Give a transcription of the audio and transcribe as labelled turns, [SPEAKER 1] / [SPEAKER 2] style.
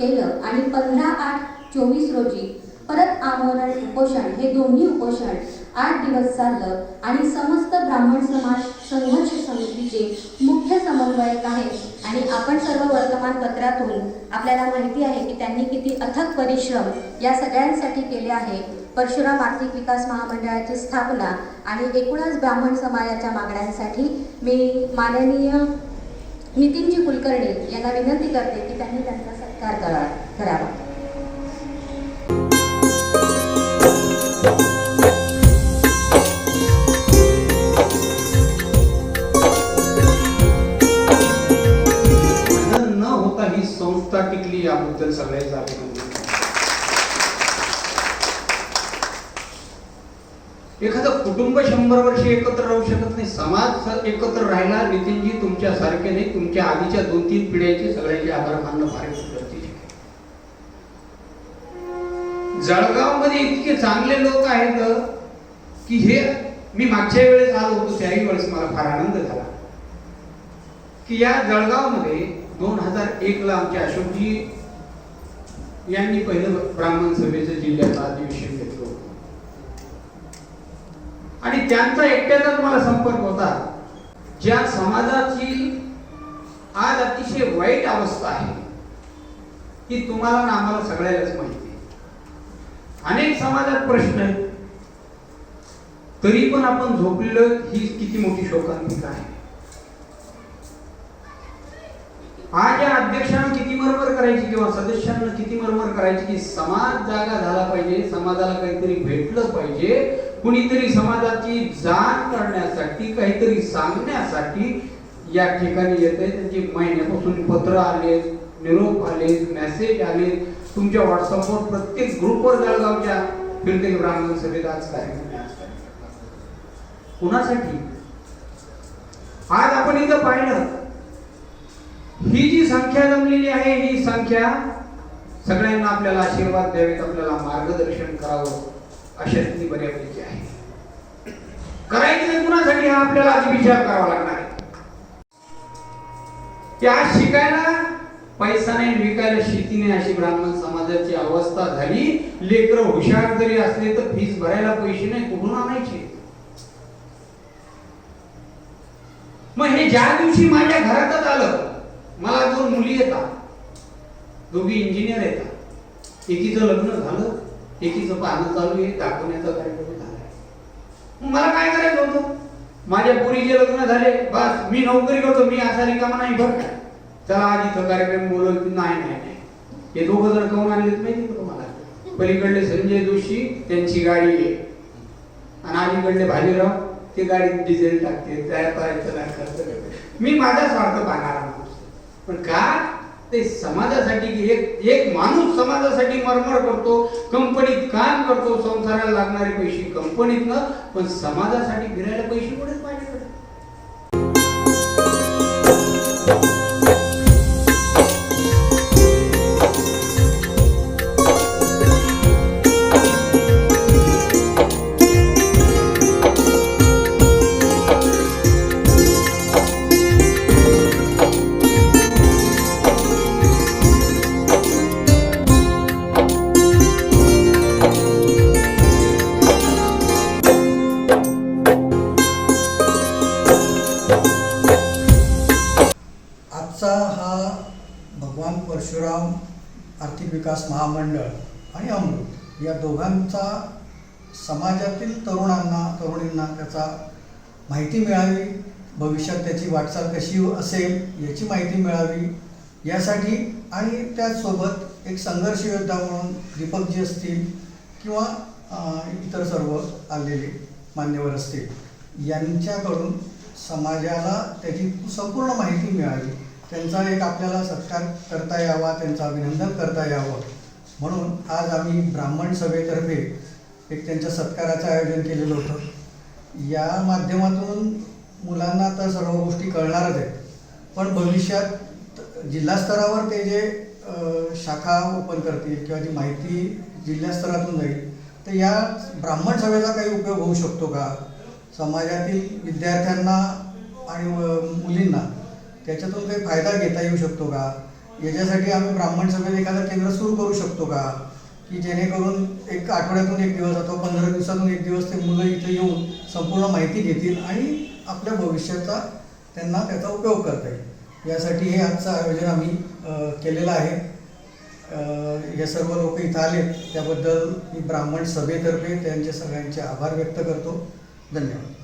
[SPEAKER 1] केलं. आणि पंधरा आठ चोवीस रोजी परत आमरण उपोषण हे दोन्ही उपोषण आठ दिवस चाललं आणि समस्त ब्राह्मण समाज संघर्ष समितीचे मुख्य समन्वयक आहेत आणि आपण सर्व वर्तमानपत्रातून आपल्याला माहिती आहे की त्यांनी किती अथक परिश्रम या सगळ्यांसाठी केले आहे. परशुराम आर्थिक विकास महामंडळाची स्थापना आणि एकूणच ब्राह्मण समाजाच्या मागण्यांसाठी मी माननीय नितीनजी कुलकर्णी यांना विनंती करते की त्यांनी त्यांचा सत्कार करा करावा.
[SPEAKER 2] न होता ही संस्था टिकली याबद्दल सगळ्यांचं अभिनंदन. एखादं कुटुंब शंभर वर्ष एकत्र राहू शकत नाही समाज एकत्र राहिला नितीनजी तुमच्या सारखे नाही तुमच्या आधीच्या दोन तीन पिढ्यांचे सगळ्यांचे आधार मानणं फार जळगावमध्ये जळगावमध्ये इतके चांगले लोक आहेत की हे मी मागच्या वेळेस आलो होतो त्याही वेळेस मला फार आनंद झाला. की या जळगावमध्ये दोन हजार एक ला आमच्या अशोकजी यांनी पहिलं ब्राह्मण सभेचं जिल्ह्याचं अधिवेशन आणि त्यांचा एकट्याचाच मला संपर्क होता. ज्या समाजाची आज अतिशय वाईट अवस्था आहे ती तुम्हाला ना आम्हाला सगळ्यालाच माहिती अनेक समाजात प्रश्न आहेत. तरी पण आपण झोपलेलं ही किती मोठी शोकांतिका आहे. आज या अध्यक्षांना किती मरमर करायची किंवा सदस्यांना किती मरमर करायची की समाज जागा झाला पाहिजे समाजाला काहीतरी भेटलं पाहिजे कुणीतरी समाजाची जाण करण्यासाठी काहीतरी सांगण्यासाठी या ठिकाणी येत आहे त्यांची महिन्यापासून पत्र आले निरोप आले मेसेज आले. तुमच्या व्हॉट्सअपवर प्रत्येक ग्रुपवर जळगावच्या फिरते ब्राह्मण सभेत आज कार्यक्रम कुणासाठी? आज आपण इथं पाहिलं. ही जी संख्या जमलेली आहे ही संख्या सगळ्यांना आपल्याला आशीर्वाद द्यावेत आपल्याला मार्गदर्शन करावं. अशातली बऱ्यापैकी आहे करायचं कुणासाठी हा आपल्याला आधी विचार करावा लागणार आहे? त्या आज शिकायला पैसा नाही विकायला शेती नाही अशी ब्राह्मण समाजाची अवस्था झाली. लेकर हुशार जरी असले तर फीस भरायला पैसे नाही कुठून आणायचे? मग हे ज्या दिवशी माझ्या घरातच आलं मला दोन मुली येतात. दोघी इंजिनियर येतात. एकीचं लग्न झालं. एकीचं पाहणं चालू आहे दाखवण्याचा कार्यक्रम झाला मला काय करायचं होतं? माझ्या पुरीचे लग्न झाले बस मी नोकरी करतो मी असा रिकामा नाही बरं काय चला आज इथं कार्यक्रम बोलवलं नाही नाही नाही. हे दोघं जण काऊन आणलेत माहिती का तुम्हाला? पलीकडले संजय जोशी त्यांची गाडी आहे. आणि अलीकडले भाजीराव ते गाडीत डिझेल टाकते तयार करायचं खर्च करते मी माझा स्वार्थ पाहणारा माणूस पण का? ते समाजासाठी एक एक माणूस समाजासाठी मरमर करतो कंपनीत काम करतो संसाराला लागणारे पैसे कंपनीतनं पण समाजासाठी फिरायला पैसे कुठेच
[SPEAKER 3] पाहिजे परशुराम आर्थिक विकास महामंडळ आणि अमृत या दोघांचा समाजातील तरुणांना तरुणींना त्याचा माहिती मिळावी भविष्यात त्याची वाटचाल कशी असेल याची माहिती मिळावी यासाठी आणि त्याचसोबत एक संघर्ष योद्धा म्हणून दीपकजी असतील किंवा इतर सर्व आलेले मान्यवर असतील यांच्याकडून समाजाला त्याची संपूर्ण माहिती मिळावी. त्यांचा एक आपल्याला सत्कार करता यावा त्यांचं अभिनंदन करता यावं. म्हणून आज आम्ही ब्राह्मण सभेतर्फे एक त्यांच्या सत्काराचं आयोजन केलेलं होतं. या माध्यमातून मुलांना तर सर्व गोष्टी कळणारच आहेत. पण भविष्यात जिल्हा स्तरावर ते जे शाखा ओपन करतील किंवा जी माहिती जिल्हा स्तरातून जाईल तर या ब्राह्मण सभेचा काही उपयोग होऊ शकतो का? समाजातील विद्यार्थ्यांना आणि मुलींना? त्याच्यातून काही फायदा घेता येऊ शकतो का? याच्यासाठी आम्ही ब्राह्मण सभेत एखादं केंद्र सुरू करू शकतो का? की जेणेकरून एक आठवड्यातून एक दिवस अथवा पंधरा दिवसातून एक दिवस ते मुलं इथे येऊन संपूर्ण माहिती घेतील आणि आपल्या भविष्याचा त्यांना त्याचा उपयोग करता येईल. यासाठी हे आजचं आयोजन आम्ही केलेलं आहे. हे सर्व लोक इथं आले त्याबद्दल मी ब्राह्मण सभेतर्फे त्यांचे सगळ्यांचे आभार व्यक्त करतो. धन्यवाद.